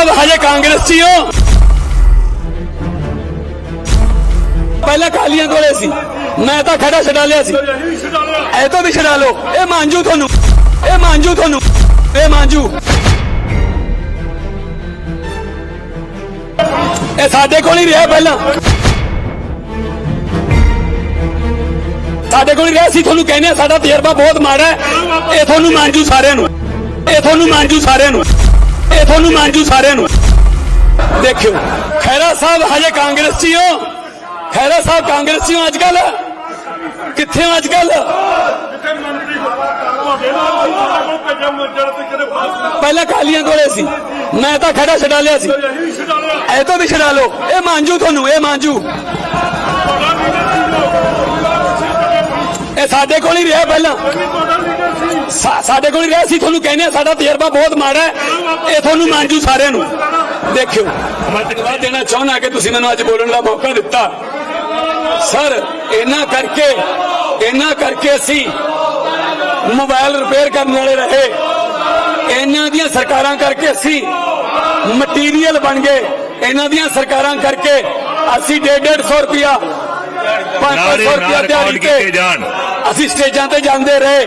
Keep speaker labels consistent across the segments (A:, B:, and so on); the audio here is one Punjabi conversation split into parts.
A: ਸਾਹਿਬ ਹਜੇ ਕਾਂਗਰਸੀ ਹੋ ਪਹਿਲਾਂ ਕਾਲੀਆਂ ਕੋਲੇ ਸੀ। ਮੈਂ ਤਾਂ ਖੜਾ ਛਡਾ ਲਿਆ ਸੀ। ਇਹ ਤੋਂ ਵੀ ਛਡਾ ਲਓ। ਇਹ ਮਾਂਜੂ ਤੁਹਾਨੂੰ। ਇਹ ਮਾਂਜੂ ਤੁਹਾਨੂੰ। ਇਹ ਮਾਂਜੂ। ਇਹ ਸਾਡੇ ਕੋਲ ਹੀ ਰਿਹਾ ਪਹਿਲਾਂ। ਸਾਡੇ ਕੋਲ ਹੀ ਰਿਹਾ ਸੀ। ਤੁਹਾਨੂੰ ਕਹਿੰਦੇ ਆ, ਸਾਡਾ ਤਜਰਬਾ ਬਹੁਤ ਮਾੜਾ ਹੈ। ਇਹ ਤੁਹਾਨੂੰ ਮਾਂਜੂ ਸਾਰਿਆਂ ਨੂੰ। ਇਹ ਤੁਹਾਨੂੰ ਮਾਂਜੂ ਸਾਰਿਆਂ ਨੂੰ। ਇਹ ਤੁਹਾਨੂੰ ਮਾਂਜੂ ਸਾਰਿਆਂ ਨੂੰ। ਦੇਖਿਓ ਖੈਰਾ ਸਾਹਿਬ ਹਜੇ ਕਾਂਗਰਸੀ ਹੋ ਖੈਰਾ ਸਾਹਿਬ ਕਾਂਗਰਸੀ ਹੋ ਅੱਜ ਕੱਲ ਕਿੱਥੇ ਹੋ ਅੱਜ ਕੱਲ ਪਹਿਲਾਂ ਕਾਲੀਆਂ ਕੋਲੇ ਸੀ ਮੈਂ ਤਾਂ ਖੜਾ ਛਡਾ ਲਿਆ ਸੀ। ਇਹ ਤੋਂ ਵੀ ਛਡਾ ਲਓ। ਇਹ ਮਾਂਜੂ ਤੁਹਾਨੂੰ ਇਹ ਮਾਂਜੂ। ਇਹ ਸਾਡੇ ਕੋਲ ਹੀ ਰਿਹਾ ਪਹਿਲਾਂ। ਸਾਡੇ ਕੋਲ ਰਿਹਾ ਸੀ ਤੁਹਾਨੂੰ ਕਹਿੰਦੇ ਆ, ਸਾਡਾ ਤਜਰਬਾ ਬਹੁਤ ਮਾੜਾ ਹੈ। ਇਹ ਤੁਹਾਨੂੰ ਮਾਂਜੂ ਸਾਰਿਆਂ ਨੂੰ। ਦੇਖਿਓ। ਮੈਂ ਧੰਨਵਾਦ ਦੇਣਾ ਚਾਹੁੰਦਾ ਕਿ ਤੁਸੀਂ ਮੈਨੂੰ ਅੱਜ ਬੋਲਣ ਦਾ ਮੌਕਾ ਦਿੱਤਾ। ਸਰ ਇਹਨਾਂ ਕਰਕੇ ਇਹਨਾਂ ਕਰਕੇ ਅਸੀਂ ਮੋਬਾਈਲ ਰਿਪੇਅਰ ਕਰਨ ਵਾਲੇ ਰਹੇ। ਇਹਨਾਂ ਦੀਆਂ ਸਰਕਾਰਾਂ ਕਰਕੇ ਅਸੀਂ ਮਟੀਰੀਅਲ ਬਣ ਗਏ। ਇਹਨਾਂ ਦੀਆਂ ਸਰਕਾਰਾਂ ਕਰਕੇ ਅਸੀਂ 150 ਰੁਪਿਆ 500
B: ਨਾਰੇ
A: ਰੁਪਿਆ ਦਿਹਾੜੀ ਤੇ
B: ਜਾਣ।
A: ਅਸੀਂ ਸਟੇਜਾਂ ਤੇ ਜਾਂਦੇ ਰਹੇ।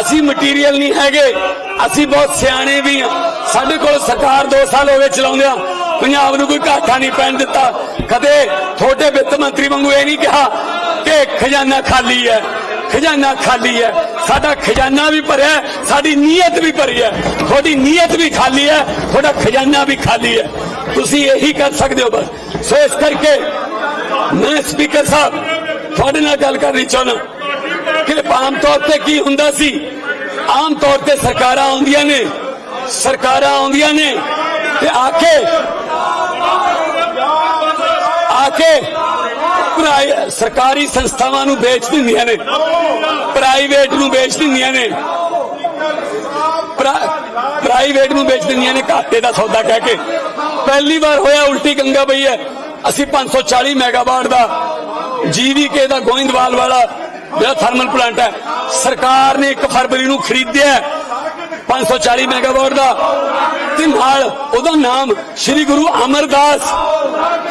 A: ਅਸੀਂ ਮਟੀਰੀਅਲ ਨਹੀਂ ਹੈਗੇ। ਅਸੀਂ ਬਹੁਤ ਸਿਆਣੇ ਵੀ ਹਾਂ ਸਾਡੇ ਕੋਲ ਸਰਕਾਰ 2 ਸਾਲ ਹੋ ਗਏ ਚਲਾਉਂਦਿਆਂ ਪੰਜਾਬ ਨੂੰ ਕੋਈ ਘਾਟਾ ਨਹੀਂ ਪੈਣ ਦਿੱਤਾ। ਕਦੇ ਤੁਹਾਡੇ ਵਿੱਤ ਮੰਤਰੀ ਵਾਂਗੂ ਇਹ ਨਹੀਂ ਕਿਹਾ ਕਿ ਖਜ਼ਾਨਾ ਖਾਲੀ ਹੈ। ਖਜ਼ਾਨਾ ਖਾਲੀ ਹੈ। ਸਾਡਾ ਖਜ਼ਾਨਾ ਵੀ ਭਰਿਆ ਸਾਡੀ ਨੀਅਤ ਵੀ ਭਰੀ ਹੈ। ਤੁਹਾਡੀ ਨੀਅਤ ਵੀ ਖਾਲੀ ਹੈ। ਤੁਹਾਡਾ ਖਜ਼ਾਨਾ ਵੀ ਖਾਲੀ ਹੈ। ਤੁਸੀਂ ਇਹੀ ਕਰ ਸਕਦੇ ਹੋ ਬਸ। ਸੋ ਇਸ ਕਰਕੇ ਮੈਂ ਸਪੀਕਰ ਸਾਹਿਬ, ਤੁਹਾਡੇ ਨਾਲ ਗੱਲ ਕਰਨੀ ਚਾਹੁੰਦਾ। ਆਮ ਤੌਰ ਤੇ ਕੀ ਹੁੰਦਾ ਸੀ? ਆਮ ਤੌਰ ਤੇ ਸਰਕਾਰਾਂ ਆਉਂਦੀਆਂ ਨੇ, ਸਰਕਾਰਾਂ ਆਉਂਦੀਆਂ ਨੇ ਤੇ ਆ ਕੇ ਆ ਕੇ ਸਰਕਾਰੀ ਸੰਸਥਾਵਾਂ ਨੂੰ ਵੇਚ ਦਿੰਦੀਆਂ ਨੇ, ਪ੍ਰਾਈਵੇਟ ਨੂੰ ਵੇਚ ਦਿੰਦੀਆਂ ਨੇ ਪ੍ਰਾਈਵੇਟ ਨੂੰ ਵੇਚ ਦਿੰਦੀਆਂ ਨੇ ਘਾਟੇ ਦਾ ਸੌਦਾ ਕਹਿ ਕੇ। ਪਹਿਲੀ ਵਾਰ ਹੋਇਆ ਉਲਟੀ ਗੰਗਾ ਪਈ ਹੈ। ਅਸੀਂ 540 ਮੈਗਾਵਾਟ ਦਾ ਜੀਵੀਕੇ ਦਾ ਗੋਇੰਦਵਾਲ ਵਾਲਾ ਜਿਹੜਾ ਥਰਮਲ ਪਲਾਂਟ ਹੈ, ਸਰਕਾਰ ਨੇ 1 ਫਰਵਰੀ ਨੂੰ ਖਰੀਦਿਆ ਹੈ 540 ਮੈਗਾਵਾਟ ਦਾ। ਤੇ ਨਾਲ ਉਹਦਾ ਨਾਮ ਸ੍ਰੀ ਗੁਰੂ ਅਮਰਦਾਸ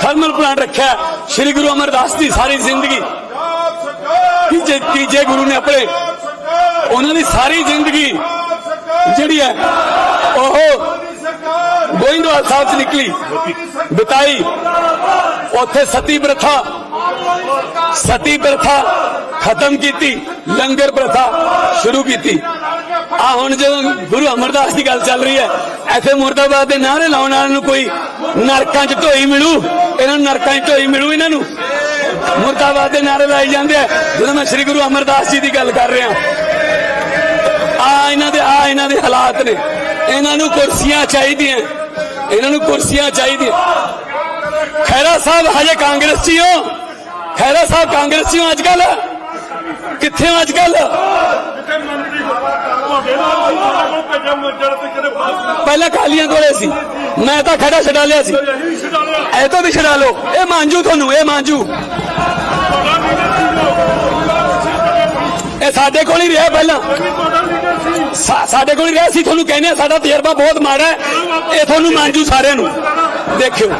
A: ਥਰਮਲ ਪਲਾਂਟ ਰੱਖਿਆ ਸ੍ਰੀ ਗੁਰੂ ਅਮਰਦਾਸ ਦੀ ਸਾਰੀ ਜ਼ਿੰਦਗੀ। ਤੀਜੇ ਤੀਜੇ ਗੁਰੂ ਨੇ ਆਪਣੇ ਉਹਨਾਂ ਦੀ ਸਾਰੀ ਜ਼ਿੰਦਗੀ ਜਿਹੜੀ ਹੈ, ਉਹ ਗੋਇੰਦਵਾਲ ਸਾਹਿਬ ਚ ਨਿਕਲੀ। ਬਿਤਾਈ। ਉੱਥੇ ਸਤੀ ਪ੍ਰਥਾ ਸਤੀ ਪ੍ਰਥਾ ਖਤਮ ਕੀਤੀ, ਲੰਗਰ ਪ੍ਰਥਾ ਸ਼ੁਰੂ ਕੀਤੀ। ਆ ਹੁਣ ਜਦੋਂ ਗੁਰੂ ਅਮਰਦਾਸ ਦੀ ਗੱਲ ਚੱਲ ਰਹੀ ਹੈ, ਇੱਥੇ ਮੁਰਦਾਬਾਦ ਦੇ ਨਾਰੇ ਲਾਉਣ ਵਾਲਿਆਂ ਨੂੰ ਕੋਈ ਨਰਕਾਂ 'ਚ ਢੋਈ ਮਿਲੂ? ਇਹਨਾਂ ਨੂੰ ਨਰਕਾਂ 'ਚ ਢੋਈ ਮਿਲੂ ਇਹਨਾਂ ਨੂੰ? ਮੁਰਦਾਬਾਦ ਦੇ ਨਾਰੇ ਲਾਈ ਜਾਂਦੇ ਆ। ਜਦੋਂ ਮੈਂ ਸ੍ਰੀ ਗੁਰੂ ਅਮਰਦਾਸ ਜੀ ਦੀ ਗੱਲ ਕਰ ਰਿਹਾ, ਆ ਇਹਨਾਂ ਦੇ ਆ ਇਹਨਾਂ ਦੇ ਹਾਲਾਤ ਨੇ। ਇਹਨਾਂ ਨੂੰ ਕੁਰਸੀਆਂ ਚਾਹੀਦੀਆਂ। ਇਹਨਾਂ ਨੂੰ ਕੁਰਸੀਆਂ ਚਾਹੀਦੀਆਂ। ਖੈਰਾ ਸਾਹਿਬ, ਹਜੇ ਕਾਂਗਰਸੀ ਹੋ? ਖੈਰਾ ਸਾਹਿਬ ਕਾਂਗਰਸੀ ਹੋ ਅੱਜ ਕੱਲ ਕਿੱਥੇ ਹੋ ਅੱਜ ਕੱਲ ਪਹਿਲਾਂ ਕਾਲੀਆਂ ਕੋਲੇ ਸੀ। ਮੈਂ ਤਾਂ ਖੜਾ ਛਡਾ ਲਿਆ ਸੀ। ਇਹ ਤੋਂ ਵੀ ਛਡਾ ਲਓ। ਇਹ ਮਾਂਜੂ ਤੁਹਾਨੂੰ ਇਹ ਮਾਂਜੂ। ਇਹ ਸਾਡੇ ਕੋਲ ਹੀ ਰਿਹਾ ਪਹਿਲਾਂ। ਸਾਡੇ ਕੋਲ ਹੀ ਰਿਹਾ ਸੀ। ਤੁਹਾਨੂੰ ਕਹਿੰਦੇ ਆ, ਸਾਡਾ ਤਜਰਬਾ ਬਹੁਤ ਮਾੜਾ ਹੈ। ਇਹ ਤੁਹਾਨੂੰ ਮਾਂਜੂ ਸਾਰਿਆਂ ਨੂੰ। ਦੇਖਿਓ।